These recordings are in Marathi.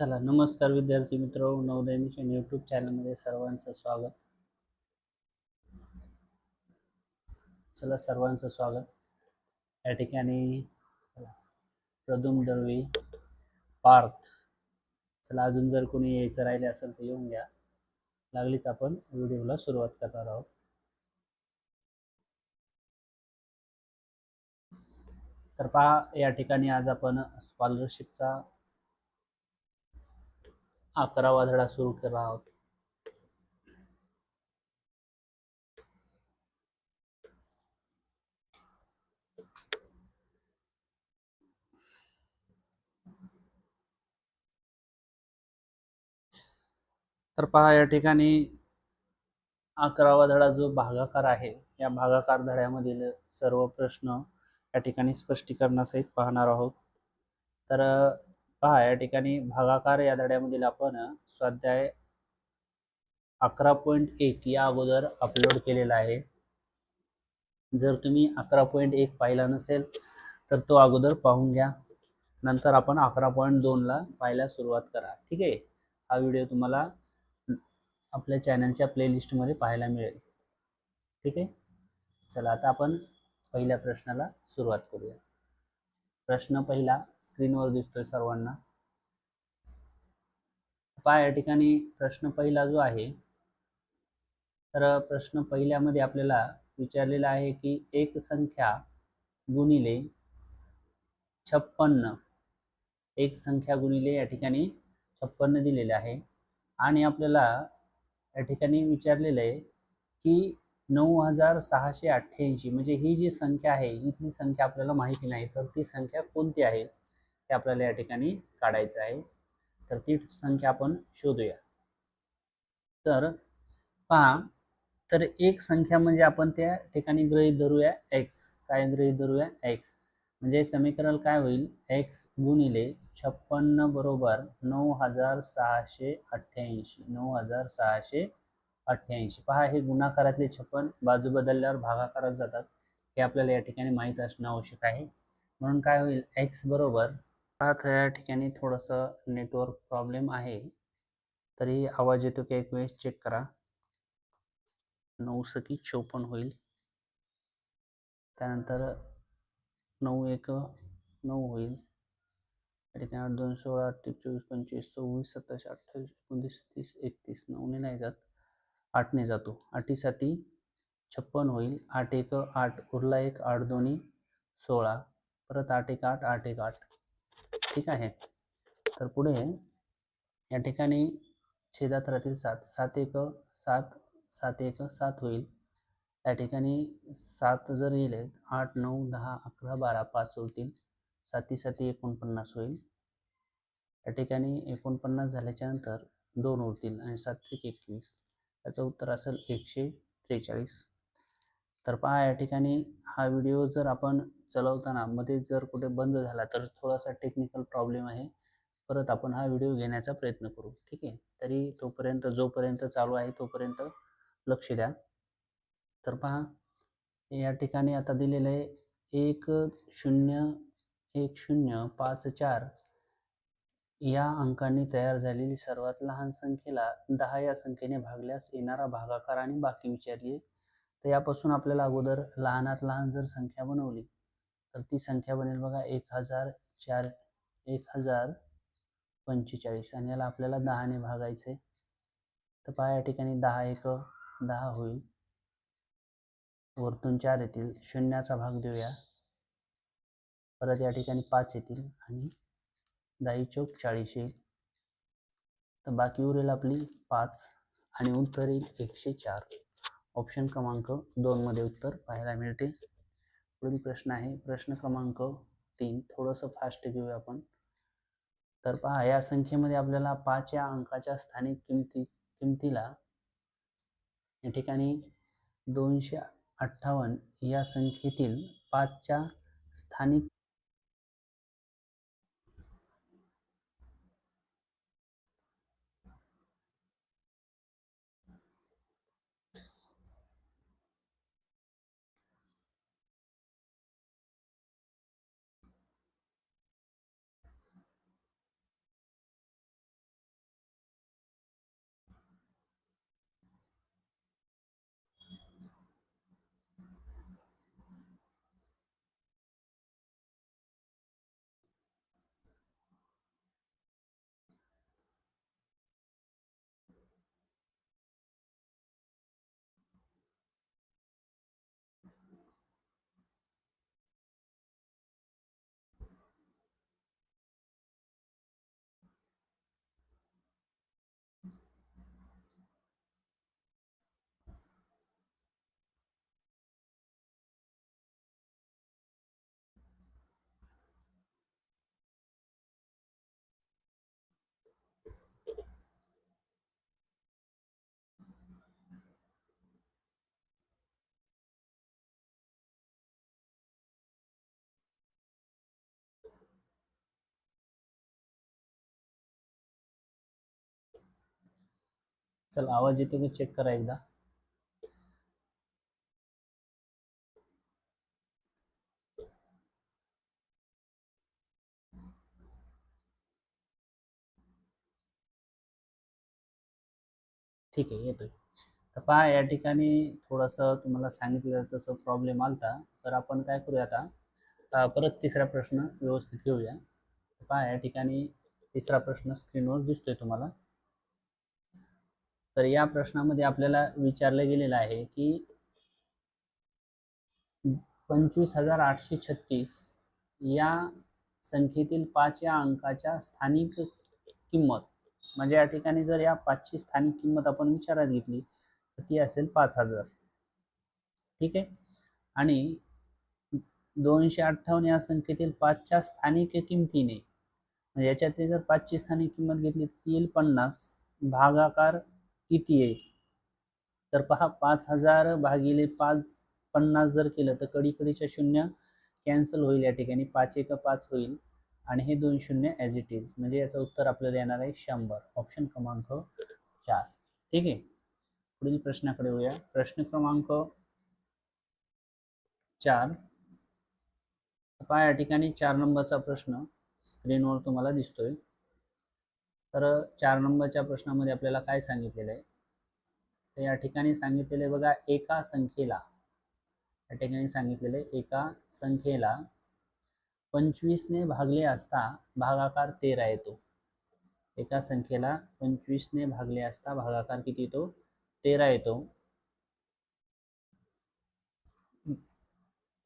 चला नमस्कार विद्यार्थी मित्र नवोदय मिशन यूट्यूब चॅनलमध्ये सर्वांचं स्वागत. चला सर्वांचं स्वागत. या ठिकाणी चला, प्रदुम दळवी पार्थ. चला अजून जर कोणी यायचं राहिले असेल तर येऊन घ्या. लागलीच आपण व्हिडिओला सुरुवात करणार आहोत. तर पहा या ठिकाणी आज आपण स्कॉलरशिपचा अकरावा धडा सुरू केला आहोत तर पहा या ठिकाणी अकरावा धडा जो भागाकार आहे या भागाकार धड्यामधील सर्व प्रश्न या ठिकाणी स्पष्टीकरणासहित पाहणार आहोत. तर पहा या ठिकाणी भागाकार या धड्यामधील आपण स्वाध्याय अकरा पॉईंट एक या अगोदर अपलोड केलेला आहे. जर तुम्ही अकरा पॉईंट एक पाहिला नसेल तर तो अगोदर पाहून घ्या. नंतर आपण अकरा पॉईंट दोनला पाहायला सुरुवात करा. ठीक आहे? हा व्हिडिओ तुम्हाला आपल्या चॅनलच्या प्लेलिस्टमध्ये पाहायला मिळेल. ठीक आहे? चला आता आपण पहिल्या प्रश्नाला सुरुवात करूया. प्रश्न पहिला स्क्रीनवर दिसतोय सर्वांना. पहा या ठिकाणी प्रश्न पहिला जो आहे तर प्रश्न पहिल्यामध्ये आपल्याला विचारलेला आहे की एक संख्या गुणिले छप्पन्न. एक संख्या गुणिले या ठिकाणी छप्पन्न दिलेले आहे. आणि आपल्याला या ठिकाणी विचारलेलं आहे की नऊ हजार सहाशे अठ्ठ्याऐंशी म्हणजे ही जी संख्या आहे इथली संख्या आपल्याला माहिती नाही तर ती संख्या कोणती आहे? ते आपल्याला या ठिकाणी काढायचं आहे. तर ती संख्या आपण शोधूया. तर पहा तर एक संख्या म्हणजे आपण त्या ठिकाणी गृहीत धरूया एक्स काय गृहीत धरूया? एक्स म्हणजे समीकरण काय होईल? एक्स गुणिले छप्पन्न बरोबर नऊ हजार सहाशे अठ्ठ्याऐंशी. नऊ हजार सहाशे अठ्ठ्याऐंशी. पहा हे गुणाकारातले छप्पन बाजू बदलल्यावर भागाकारात जातात. हे आपल्याला या ठिकाणी माहीत असणं आवश्यक आहे. म्हणून काय होईल? एक्स बरोबर पाहत या ठिकाणी थोडंसं नेटवर्क प्रॉब्लेम आहे. तरी आवाज येतो की एक वेळेस? चेक करा. नऊ सकी चोपन्न होईल. त्यानंतर नऊ एक नऊ होईल. या ठिकाणी आठ दोन सोळा अठ्ठीस चोवीस पंचवीस सव्वीस सत्तावीस अठ्ठावीस एकोणतीस तीस एकतीस नऊने नाही जात. आठने जातो. आठीसाठी छप्पन होईल. आठ एक आठ उरला एक आठ दोन्ही सोळा. परत आठ एक आठ आठ एक आठ. ठीक आहे. तर पुढे या ठिकाणी छेदात राहतील सात सात एक सात सात एक सात होईल. या ठिकाणी सात जर येईल आठ नऊ दहा अकरा बारा पाच होतील साती साती एकोणपन्नास होईल. या ठिकाणी एकोणपन्नास झाल्याच्यानंतर दोन उरतील आणि सात एक एकवीस. याचं उत्तर असेल एकशे त्रेचाळीस. तर पहा या ठिकाणी हा व्हिडिओ जर आपण चलवताना मध्ये जर कुठे बंद झाला तर थोडासा टेक्निकल प्रॉब्लेम आहे. परत आपण हा व्हिडिओ घेण्याचा प्रयत्न करू. ठीक आहे? तरी तोपर्यंत जोपर्यंत चालू आहे तोपर्यंत लक्ष द्या. तर पहा या ठिकाणी आता दिलेलं आहे एक शून्य एक शून्य पाच चार. या अंकांनी तयार झालेली सर्वात लहान संख्येला दहा या संख्येने भागल्यास येणारा भागाकार आणि बाकी विचारली तर यापासून आपल्याला अगोदर लहानात लहान जर संख्या बनवली तर ती संख्या बनेल बघा एक हजार चार एक हजार पंचेचाळीस आणि याला आपल्याला दहाने भागायचे तर पहा या ठिकाणी दहा एक दहा होईल. वरतून चार येतील शून्याचा भाग देऊया. परत या ठिकाणी पाच येतील आणि दही चौक चाळीस येईल. तर बाकी उरेल आपली पाच आणि उत्तर येईल एकशे चार. ऑप्शन क्रमांक दोनमध्ये उत्तर पाहायला मिळते. पुढील प्रश्न आहे. प्रश्न क्रमांक तीन. थोडंसं फास्ट घेऊया आपण. तर पहा या संख्येमध्ये आपल्याला पाच या अंकाच्या स्थानिक किमती किमतीला या ठिकाणी दोनशे अठ्ठावन्न या संख्येतील पाचच्या स्थानिक चला आवाज येतो की चेक करा एकदा. ठीक आहे येतोय. तर पहा या ठिकाणी थोडंसं तुम्हाला सांगितलं तसं प्रॉब्लेम आलता. तर आपण काय करूया आता? परत तिसरा प्रश्न व्यवस्थित घेऊया. पहा या ठिकाणी तिसरा प्रश्न स्क्रीनवर दिसतोय तुम्हाला. तर या प्रश्नामध्ये आपल्याला विचारलं गेलेलं आहे की पंचवीस हजार आठशे छत्तीस या संख्येतील पाच या अंकाच्या स्थानिक किंमत म्हणजे या ठिकाणी जर या पाचची स्थानिक किंमत आपण विचारात घेतली तर ती असेल पाच हजार. ठीक आहे? आणि दोनशे अठ्ठावन्न या संख्येतील पाचच्या स्थानिक किमतीने म्हणजे याच्यातली जर पाचची स्थानिक किंमत घेतली तर ती येईल पन्नास. भागाकार किती आहे? तर पहा पाच हजार भागिले पाच पन्नास जर केलं तर कडीकडीच्या शून्य कॅन्सल होईल या ठिकाणी. पाच एक पाच होईल. आणि हे दोन शून्य ॲज इट इज म्हणजे याचं उत्तर आपल्याला येणार आहे शंभर. ऑप्शन क्रमांक चार. ठीक आहे? पुढील प्रश्नाकडे येऊया. प्रश्न क्रमांक चार. पहा या ठिकाणी चार नंबरचा प्रश्न स्क्रीनवर तुम्हाला दिसतोय. तर चार नंबरच्या प्रश्नामध्ये आपल्याला काय सांगितलेलं आहे? तर या ठिकाणी सांगितलेलं आहे बघा एका संख्येला या ठिकाणी सांगितलेलं आहे एका संख्येला पंचवीसने भागले असता भागाकार तेरा येतो. एका संख्येला पंचवीसने भागले असता भागाकार किती येतो? तेरा येतो.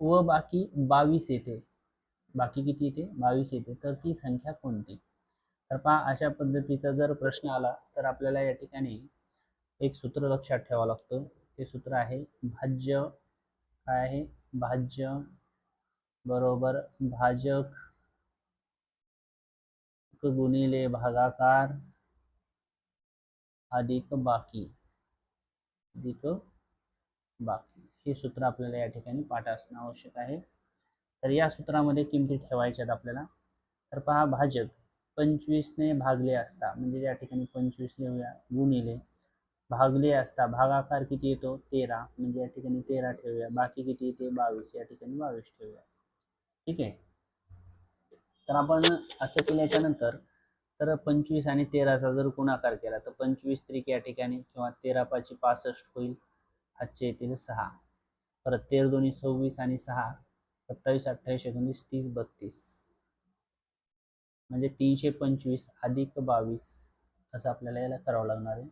व बाकी बावीस येते. बाकी किती येते? बावीस येते. तर ती संख्या कोणती? तर पहा अशा पद्धतीचा जर प्रश्न आला तर आपल्याला या ठिकाणी एक सूत्र लक्षात ठेवावं लागतं. ते सूत्र आहे भाज्य. काय आहे? भाज्य बरोबर भाजक गुणिले भागाकार अधिक बाकी. अधिक बाकी. हे सूत्र आपल्याला या ठिकाणी पाठ असणं आवश्यक आहे. तर या सूत्रामध्ये किमती ठेवायच्यात आपल्याला. तर पहा भाजक. पंचवीसने भागले असता म्हणजे या ठिकाणी पंचवीस लिहूया गुणिले भागले असता भागाकार किती येतो? तेरा. म्हणजे या ठिकाणी तेरा ठेवूया. बाकी किती येते? बावीस. या ठिकाणी बावीस ठेवूया. ठीक आहे? तर आपण असं केल्याच्यानंतर तर पंचवीस आणि तेराचा जर गुणाकार केला तर पंचवीस त्रिक या ठिकाणी किंवा तेरा पाचशे पासष्ट होईल. हातचे येतील सहा. परत तेर दोन्ही सव्वीस आणि सहा. सत्तावीस अठ्ठावीस एकोणीस तीस बत्तीस. म्हणजे तीनशे पंचवीस अधिक बावीस असं आपल्याला याला करावं लागणार आहे.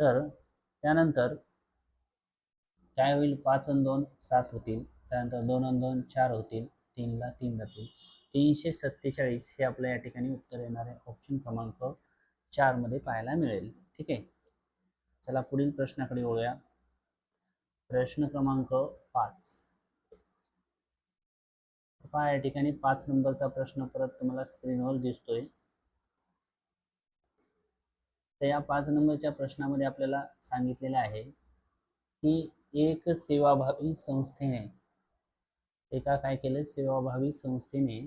तर त्यानंतर काय होईल? पाच आणि दोन सात होतील. त्यानंतर दोन आणि दोन चार होतील. तीनला तीन जातील. तीनशे सत्तेचाळीस हे आपल्या या ठिकाणी उत्तर येणार आहे. ऑप्शन क्रमांक चारमध्ये पाहायला मिळेल. ठीक आहे? चला पुढील प्रश्नाकडे वळूया. प्रश्न क्रमांक पाच. पहा या ठिकाणी पाच नंबरचा प्रश्न परत तुम्हाला स्क्रीनवर दिसतोय. तर या पाच नंबरच्या प्रश्नामध्ये आपल्याला सांगितलेलं आहे की एक सेवाभावी संस्थेने एका काय केलं? सेवाभावी संस्थेने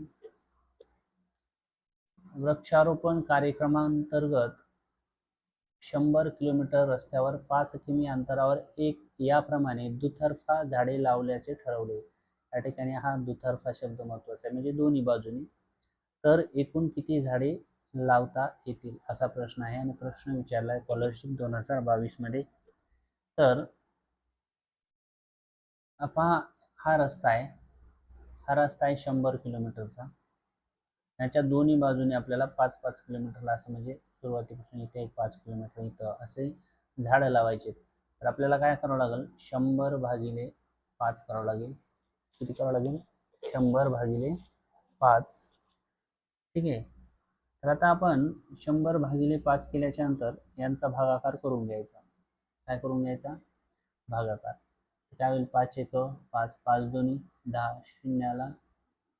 वृक्षारोपण कार्यक्रमांतर्गत शंभर किलोमीटर रस्त्यावर पाच किमी अंतरावर एक याप्रमाणे दुतर्फा झाडे लावल्याचे ठरवले. या ठिकाणी हा दुतर्फा शब्द महत्त्वाचा आहे. म्हणजे दोन्ही बाजूनी. तर एकूण किती झाडे लावता येतील असा प्रश्न आहे. आणि प्रश्न विचारला आहे स्कॉलरशिप दोन हजार बावीसमध्ये तर पहा हा रस्ता आहे. हा रस्ता आहे शंभर किलोमीटरचा. याच्या दोन्ही बाजूने आपल्याला पाच पाच किलोमीटरला असं म्हणजे सुरुवातीपासून इथे एक पाच किलोमीटर इथं असे झाडं लावायचे तर आपल्याला काय करावं लागेल? शंभर भागिले पाच करावं लागेल. किती करावं लागेल शंभर भागिले पाच. ठीक आहे? तर आता आपण शंभर भागिले पाच केल्याच्यानंतर यांचा भागाकार करून घ्यायचा. काय करून घ्यायचा? भागाकार. काय होईल? पाच एक पाच पाच दोन्ही दहा शून्याला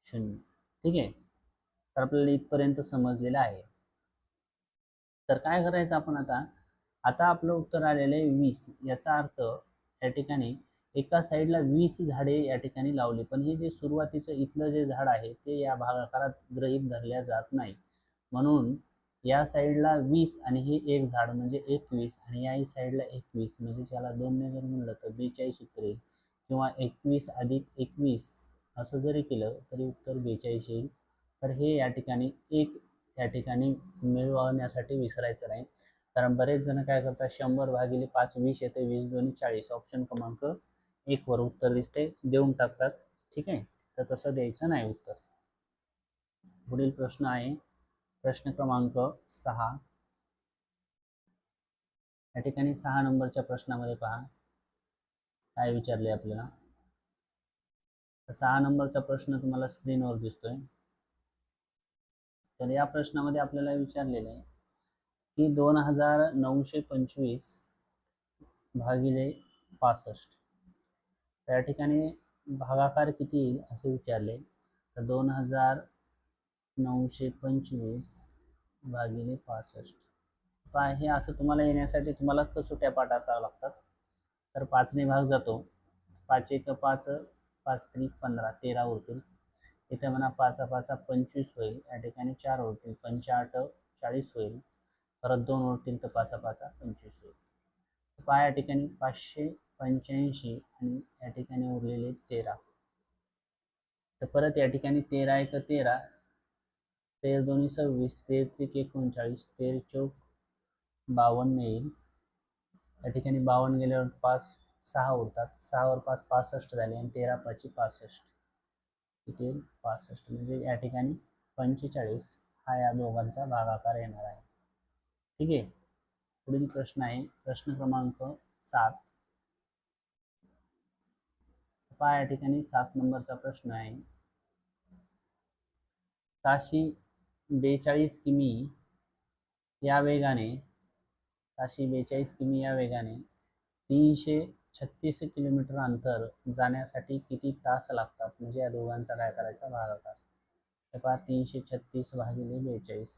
शून्य. ठीक आहे? तर आपल्याला इथपर्यंत समजलेलं आहे. तर काय करायचं आपण आता? आता आपलं उत्तर आलेलं आहे वीस. याचा अर्थ या ठिकाणी एका साईडला वीस झाडे या ठिकाणी लावली. पण हे जे सुरुवातीचं इथलं जे झाड आहे ते या भागाकारात ग्रहित धरल्या जात नाही. म्हणून या साईडला वीस आणि हे एक झाड म्हणजे एकवीस आणि याही साईडला एकवीस. म्हणजे त्याला दोनने जर म्हणलं तर बेचाळीस उत्तर किंवा एकवीस अधिक एकवीस असं जरी केलं तरी उत्तर बेचाळीस येईल. तर हे या ठिकाणी एक या ठिकाणी मिळवण्यासाठी विसरायचं नाही. कारण बरेच जण काय करतात शंभर भागिले पाच वीस येते वीस दोन्ही चाळीस. ऑप्शन क्रमांक एक वर उत्तर दिसते देऊन टाकतात. ठीक आहे? तर तसं द्यायचं नाही उत्तर. पुढील प्रश्न आहे. प्रश्न क्रमांक सहा. या ठिकाणी सहा नंबरच्या प्रश्नामध्ये पहा. काय विचारले आपल्याला? तर सहा नंबरचा प्रश्न तुम्हाला स्क्रीनवर दिसतोय. तर या प्रश्नामध्ये आपल्याला विचारलेलं आहे की दोन हजार नऊशे पंचवीस भागिले पासष्ट. त्या ठिकाणी भागाकार किती येईल असे विचारले. तर दोन हजार नऊशे पंचवीस भागिले पासष्ट. पहा हे असं तुम्हाला येण्यासाठी तुम्हाला कसोट्या पाठ असावं लागतात. तर पाचने भाग जातो. पाच एक पाच पाच त्रिक पंधरा तेरा उरतील इथे म्हणा पाचा पाचा पंचवीस होईल. या ठिकाणी चार उरतील पंचाआठ चाळीस होईल. परत दोन उरतील तर पाचा पाचा पंचवीस होईल. पहा या ठिकाणी पाचशे पंच्याऐंशी आणि या ठिकाणी उरलेले तेरा. तर परत या ठिकाणी तेरा एक तेरा तेर दोन्ही सव्वीस तेर त्रिक एकोणचाळीस तेर चौक बावन्न येईल. या ठिकाणी बावन्न गेल्यावर पाच सहा उरतात. सहावर पाच पासष्ट झाले आणि तेरा पाचशे पासष्ट. किती पासष्ट म्हणजे या ठिकाणी पंचेचाळीस. हा या दोघांचा भागाकार येणार आहे. ठीक आहे? पुढील प्रश्न आहे. प्रश्न क्रमांक सात. पहा या ठिकाणी सात नंबरचा प्रश्न आहे. ताशी बेचाळीस किमी या वेगाने ताशी बेचाळीस किमी या वेगाने तीनशे छत्तीस किलोमीटर अंतर जाण्यासाठी किती तास लागतात? म्हणजे या दोघांचा काय करायचा? भागाकार. तर पहा तीनशे छत्तीस भागिले बेचाळीस.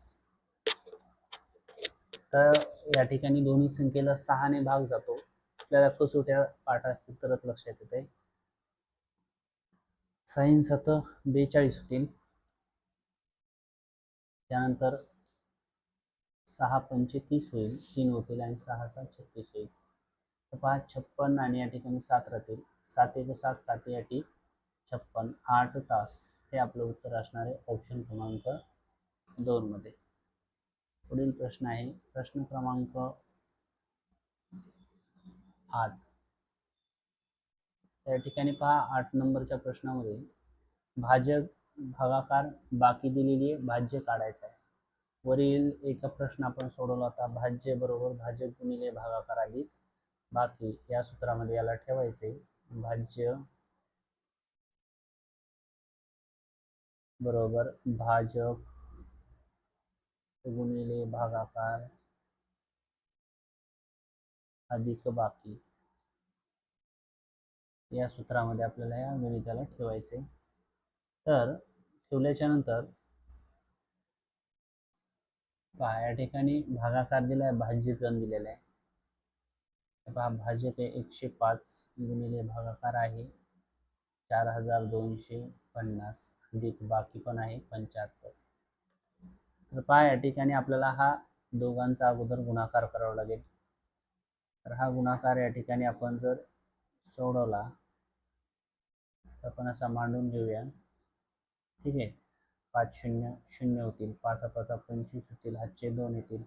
तर या ठिकाणी दोन्ही संख्येला सहाने भाग जातो. आपल्याला कसोट्या पाठ असतील तरच लक्षात येते साईन सत बेचाळीस होतील त्यानंतर सहा पंचे तीस होईल तीन होतील आणि सहा सात छत्तीस होईल. तर पहा छप्पन आणि या ठिकाणी सात राहतील. सात एक सात सात याठी छप्पन. आठ तास. हे आपलं उत्तर असणार आहे ऑप्शन क्रमांक दोनमध्ये पुढील प्रश्न आहे प्रश्न क्रमांक आठ. त्या ठिकाणी पहा आठ नंबरच्या प्रश्नामध्ये भाजक भागाकार बाकी दिलेली आहे भाज्य काढायचं आहे. वरील एका प्रश्न आपण सोडवला होता भाज्य बरोबर भाजक गुणिले भागाकार अधिक बाकी या सूत्रामध्ये याला ठेवायचे. भाज्य बरोबर भाजक गुणिले भागाकार अधिक बाकी. या सूत्रामध्ये आपल्याला या गणिताला ठेवायचे तर ठेवल्याच्या नंतर पहा या ठिकाणी भागाकार दिला आहे भाज्य पण दिलेला आहे पहा भाज्य ते एकशे पाच गुणिले भागाकार आहे. चार हजार दोनशे पन्नास. अधिक बाकी पण आहे पंच्याहत्तर. तर पहा या ठिकाणी आपल्याला हा दोघांचा अगोदर गुणाकार करावा लागेल. तर हा गुणाकार या ठिकाणी आपण जर सोडवला आपण असा मांडून घेऊया. ठीक आहे? पाच शून्य शून्य होतील. पाच पाच पंचवीस होतील. हातचे दोन येतील.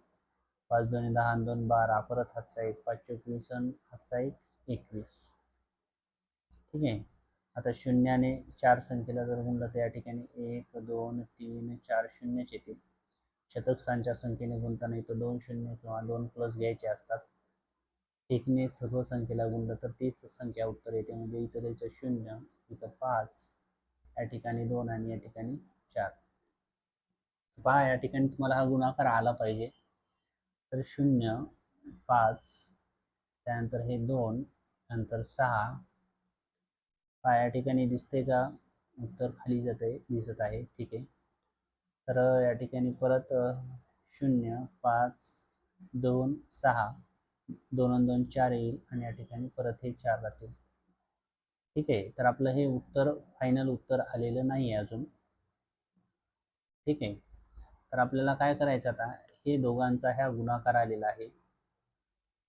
पाच दोन दहा दोन बारा. परत हातचा एक. पाच चोवीस हातचा एक. एकवीस. ठीक आहे? आता शून्याने चार संख्येला जर गुणलं तर या ठिकाणी एक दोन तीन चार शून्यच येतील. शतक स्थानच्या संख्येने गुणताना इथं दोन शून्य किंवा दोन प्लस घ्यायचे असतात. एकने सर्व संख्येला गुणलं तर तीच संख्या उत्तर येते. म्हणजे इथं शून्य इथं पाच या ठिकाणी दोन आणि या ठिकाणी चार. पहा या ठिकाणी तुम्हाला हा गुणाकार आला पाहिजे. तर शून्य पाच त्यानंतर हे दोन नंतर सहा. पहा या ठिकाणी दिसते का? उत्तर खाली जाते दिसत आहे. ठीक आहे. तर या ठिकाणी परत शून्य पाच दोन सहा. दोन दोन चार येईल आणि या ठिकाणी परत हे चार राहतील. ठीक आहे. तर आपलं हे उत्तर फायनल उत्तर आलेलं नाही आहे अजून. ठीक आहे. तर आपल्याला काय करायचं आता? हे दोघांचा ह्या गुणाकार आलेला आहे.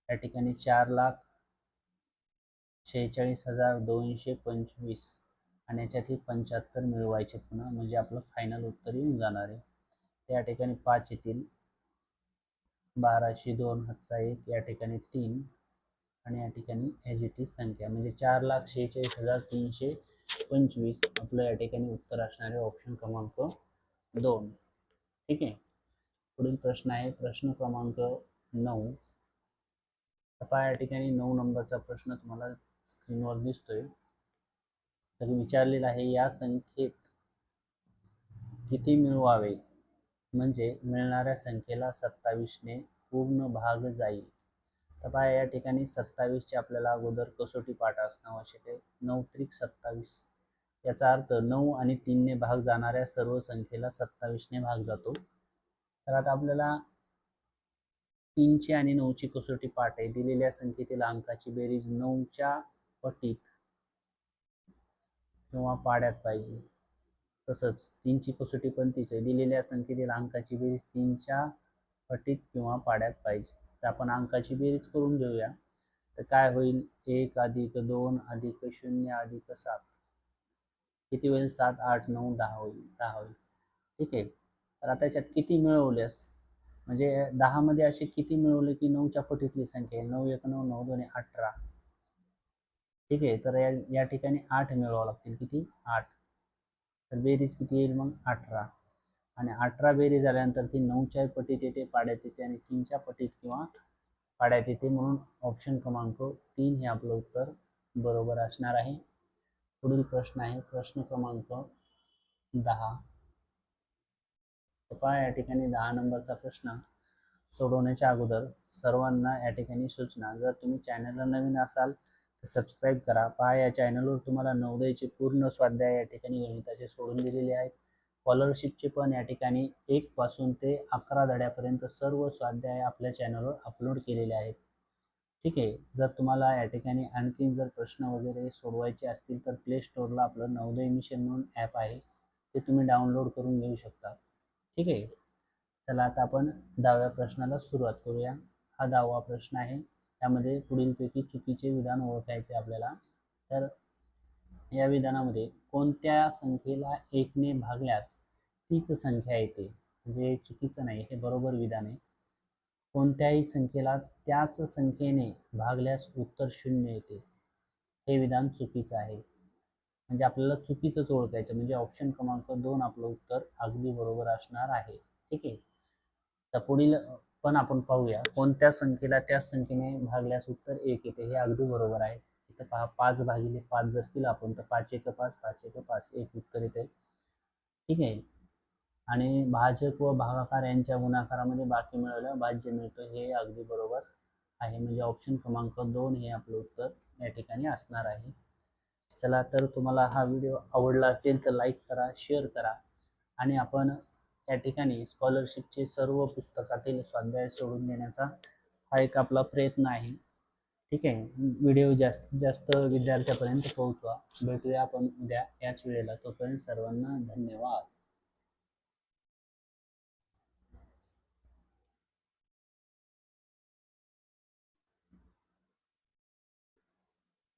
या ठिकाणी चार लाख शेहेचाळीस हजार दोनशे पंचवीस आणि याच्यात पंच्याहत्तर मिळवायचे पुन्हा. म्हणजे आपलं फायनल उत्तर येऊन जाणार आहे. त्या ठिकाणी पाच येतील. बाराशे दोन हातचा एक या ठिकाणी तीन. आणि या ठिकाणी एज इट इज संख्या. म्हणजे चार लाख शेहेचाळीस हजार तीनशे पंचवीस. आपलं या ठिकाणी उत्तर असणारे ऑप्शन क्रमांक दोन. ठीक आहे? पुढील प्रश्न आहे. प्रश्न क्रमांक नऊ. आता या ठिकाणी नऊ नंबरचा प्रश्न तुम्हाला स्क्रीनवर दिसतोय. तर विचारलेला आहे या संख्येत किती मिळवावे? म्हणजे मिळणाऱ्या संख्येला सत्तावीसने पूर्ण भाग जाईल. तर पहा या ठिकाणी सत्तावीसचे आपल्याला अगोदर कसोटी पाठ असणं आवश्यक आहे. नऊ त्रिक सत्तावीस. याचा अर्थ नऊ आणि तीनने भाग जाणाऱ्या सर्व संख्येला सत्तावीसने भाग जातो. तर आता आपल्याला तीनची आणि नऊची कसोटी पाठ आहे. दिलेल्या संख्येतील अंकाची बेरीज नऊच्या पटीत किंवा पाड्यात पाहिजे. तसंच तीनची कसोटी पण तीच आहे. दिलेल्या संख्येतील अंकाची बेरीज तीनच्या पटीत किंवा पाड्यात पाहिजे. तर आपण अंकाची बेरीज करून घेऊया. तर काय होईल? एक अधिक दोन अधिक शून्य अधिक सात. किती होईल? सात आठ नऊ दहा होईल. दहा होईल. ठीक आहे. तर आता याच्यात किती मिळवल्यास म्हणजे दहामध्ये असे किती मिळवले की नऊच्या पटीतली संख्या आहे? नऊ एक नऊ नऊ दोन अठरा. ठीक आहे. तर या या ठिकाणी आठ मिळवावं लागतील. किती? आठ. तर बेरीज किती येईल मग? अठरा. आणि अठरा बेरीज झाल्यानंतर ती नऊच्या पटीत येते पाड्यात येते आणि तीनच्या पटीत किंवा पाड्यात येते म्हणून ऑप्शन क्रमांक तीन हे आपलं उत्तर बरोबर असणार आहे. पुढील प्रश्न आहे. प्रश्न क्रमांक दहा. पहा या ठिकाणी दहा नंबरचा प्रश्न सोडवण्याच्या अगोदर सर्वांना या ठिकाणी सूचना. जर तुम्ही चॅनलला नवीन असाल तर सबस्क्राईब करा. पहा या चॅनलवर तुम्हाला नवोदयचे पूर्ण स्वाध्याय या ठिकाणी गणिताचे सोडून दिलेले आहेत. स्कॉलरशिपचे पण या ठिकाणी एकपासून ते अकरा धड्यापर्यंत सर्व स्वाध्याय आपल्या चॅनलवर अपलोड केलेले आहेत. ठीक आहे जर तुम्हाला या ठिकाणी आणखीन जर प्रश्न वगैरे सोडवायचे असतील तर प्ले स्टोअरला आपलं नवोदय मिशन म्हणून ॲप आहे ते तुम्ही डाउनलोड करून घेऊ शकता. ठीक आहे चला आता आपण दहाव्या प्रश्नाला सुरुवात करूया. हा दहावा प्रश्न आहे त्यामध्ये पुढीलपैकी चुकीचे विधान ओळखायचे आपल्याला. तर या विधानामध्ये कोणत्या संख्येला एकने भागल्यास तीच संख्या येते. म्हणजे चुकीचं नाही हे बरोबर विधान आहे. कोणत्याही संख्येला त्याच संख्येने भागल्यास उत्तर शून्य येते. हे विधान चुकीचं आहे. म्हणजे आपल्याला चुकीचंच ओळखायचं म्हणजे ऑप्शन क्रमांक दोन आपलं उत्तर अगदी बरोबर असणार आहे. ठीक आहे? तर पुढील पण आपण पाहूया कोणत्या संख्येला त्याच संख्येने भागल्यास उत्तर एक येते हे अगदी बरोबर आहे. तर पहा पाच भागिले पाच जर केलं आपण तर पाच एक पाच पाच एक पाच एक उत्तर येते ठीक आहे? आणि भाजक व भागाकार यांच्या गुणाकारामध्ये बाकी मिळवलं भाज्य मिळतं हे अगदी बरोबर आहे. म्हणजे ऑप्शन क्रमांक दोन हे आपलं उत्तर या ठिकाणी असणार आहे. चला तर तुम्हाला हा व्हिडिओ आवडला असेल तर लाईक करा शेअर करा. आणि आपण या ठिकाणी स्कॉलरशिपचे सर्व पुस्तकातील स्वाध्याय सोडून देण्याचा हा एक आपला प्रयत्न आहे. ठीक आहे. व्हिडिओ जास्तीत जास्त विद्यार्थ्यापर्यंत पोहोचवा. भेटूया आपण उद्या याच वेळेला. तोपर्यंत सर्वांना धन्यवाद.